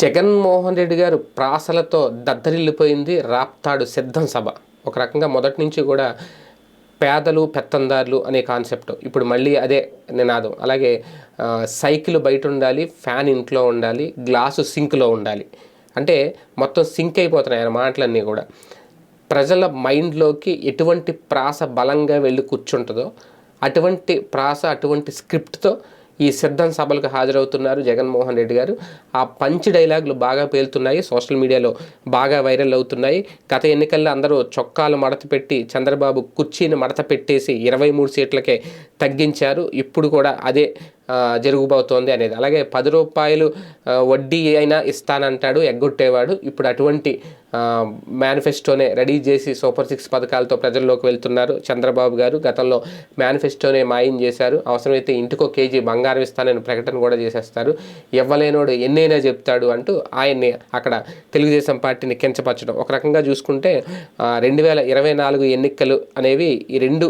జగన్మోహన్ రెడ్డి గారు ప్రాసలతో దద్దరిల్లిపోయింది రాప్తాడు సిద్ధం సభ. ఒక రకంగా మొదటి నుంచి కూడా పేదలు పెత్తందారులు అనే కాన్సెప్ట్. ఇప్పుడు మళ్ళీ అదే నినాదం. అలాగే సైకిల్ బయట ఉండాలి ఫ్యాన్ ఇంట్లో ఉండాలి గ్లాసు సింక్లో ఉండాలి. అంటే మొత్తం సింక్ అయిపోతున్నాయి ఆయన మాటలన్నీ కూడా. ప్రజల మైండ్లోకి ఎటువంటి ప్రాస బలంగా వెళ్ళి కూర్చుంటుందో అటువంటి ప్రాస అటువంటి స్క్రిప్ట్తో ఈ సిద్ధం సభలకు హాజరవుతున్నారు జగన్మోహన్ రెడ్డి గారు. ఆ పంచి డైలాగులు బాగా పేలుతున్నాయి. సోషల్ మీడియాలో బాగా వైరల్ అవుతున్నాయి. గత ఎన్నికల్లో అందరూ చొక్కాలు మడత పెట్టి చంద్రబాబు కుర్చీని మడత పెట్టేసి ఇరవై మూడు సీట్లకే తగ్గించారు. ఇప్పుడు కూడా అదే జరుగుబోతోంది అనేది. అలాగే పది రూపాయలు వడ్డీ అయినా ఇస్తానంటాడు ఎగ్గొట్టేవాడు. ఇప్పుడు అటువంటి మేనిఫెస్టోనే రెడీ చేసి సూపర్ సిక్స్ పథకాలతో ప్రజల్లోకి వెళ్తున్నారు. చంద్రబాబు గారు గతంలో మేనిఫెస్టోనే మాయం చేశారు. అవసరమైతే ఇంటికో కేజీ బంగారం ఇస్తానని ప్రకటన కూడా చేసేస్తారు. ఇవ్వలేనోడు ఎన్నైనా చెప్తాడు అంటూ ఆయన్ని అక్కడ తెలుగుదేశం పార్టీని కించపరచడం. ఒక రకంగా చూసుకుంటే రెండు వేల ఇరవై నాలుగు ఎన్నికలు అనేవి ఈ రెండు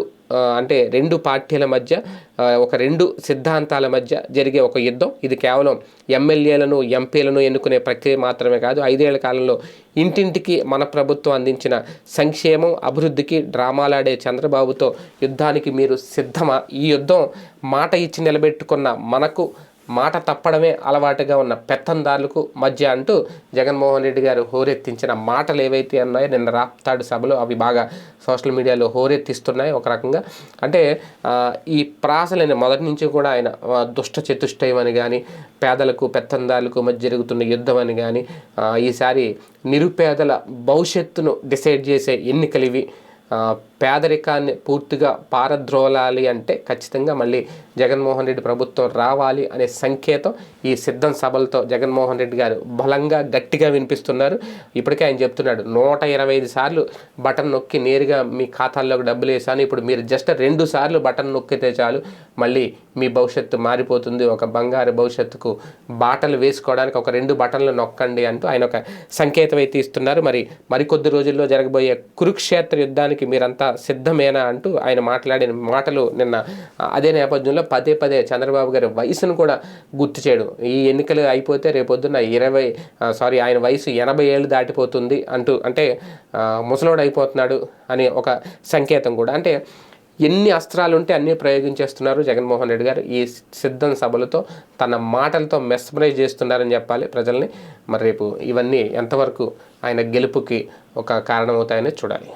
అంటే రెండు పార్టీల మధ్య ఒక రెండు సిద్ధాంతాల మధ్య జరిగే ఒక యుద్ధం. ఇది కేవలం ఎమ్మెల్యేలను ఎంపీలను ఎన్నుకునే ప్రక్రియ మాత్రమే కాదు ఐదేళ్ళ కాలంలో ఇంటింటికి మన ప్రభుత్వం అందించిన సంక్షేమం అభివృద్ధికి డ్రామాలాడే చంద్రబాబుతో యుద్ధానికి మీరు సిద్ధమా? ఈ యుద్ధం మాట ఇచ్చి నిలబెట్టుకున్న మనకు మాట తప్పడమే అలవాటుగా ఉన్న పెత్తందారులకు మధ్య అంటూ జగన్మోహన్ రెడ్డి గారు హోరెత్తించిన మాటలు ఏవైతే ఉన్నాయో నిన్న రాప్తాడు సభలో అవి బాగా సోషల్ మీడియాలో హోరెత్తిస్తున్నాయి ఒక రకంగా. అంటే ఈ ప్రాసలని మొదటి నుంచి కూడా ఆయన దుష్ట చతుష్టయం అని కానీ పేదలకు పెత్తందారులకు మధ్య జరుగుతున్న యుద్ధం అని కానీ ఈసారి నిరుపేదల భవిష్యత్తును డిసైడ్ చేసే ఎన్నికలు ఇవి. పేదరికాన్ని పూర్తిగా పారద్రోలాలి అంటే ఖచ్చితంగా మళ్ళీ జగన్మోహన్ రెడ్డి ప్రభుత్వం రావాలి అనే సంకేతం ఈ సిద్ధం సభలతో జగన్మోహన్ రెడ్డి గారు బలంగా గట్టిగా వినిపిస్తున్నారు. ఇప్పటికే ఆయన చెప్తున్నాడు నూట ఇరవై ఐదు సార్లు బటన్ నొక్కి నేరుగా మీ ఖాతాల్లోకి డబ్బులు వేసాను ఇప్పుడు మీరు జస్ట్ రెండు సార్లు బటన్ నొక్కితే చాలు మళ్ళీ మీ భవిష్యత్తు మారిపోతుంది. ఒక బంగారు భవిష్యత్తుకు బాటలు వేసుకోవడానికి ఒక రెండు బటన్లు నొక్కండి అంటూ ఆయన ఒక సంకేతం అయితే ఇస్తున్నారు మరి మరికొద్ది రోజుల్లో జరగబోయే కురుక్షేత్ర యుద్ధానికి మీరంతా సిద్ధమేనా అంటూ ఆయన మాట్లాడిన మాటలు నిన్న అదే నేపథ్యంలో పదే పదే చంద్రబాబు గారి వయసును కూడా గుర్తు చేయడం. ఈ ఎన్నికలు అయిపోతే రేపొద్దున ఇరవై సారీ ఆయన వయసు ఎనభై ఏళ్ళు దాటిపోతుంది అంటూ అంటే ముసలోడు అయిపోతున్నాడు అని ఒక సంకేతం కూడా. అంటే ఎన్ని అస్త్రాలు ఉంటే అన్నీ ప్రయోగించేస్తున్నారు జగన్మోహన్ రెడ్డి గారు. ఈ సిద్ధం సభలతో తన మాటలతో మెస్మరైజ్ చేస్తున్నారని చెప్పాలి ప్రజల్ని. మరి రేపు ఇవన్నీ ఎంతవరకు ఆయన గెలుపుకి ఒక కారణమవుతాయని చూడాలి.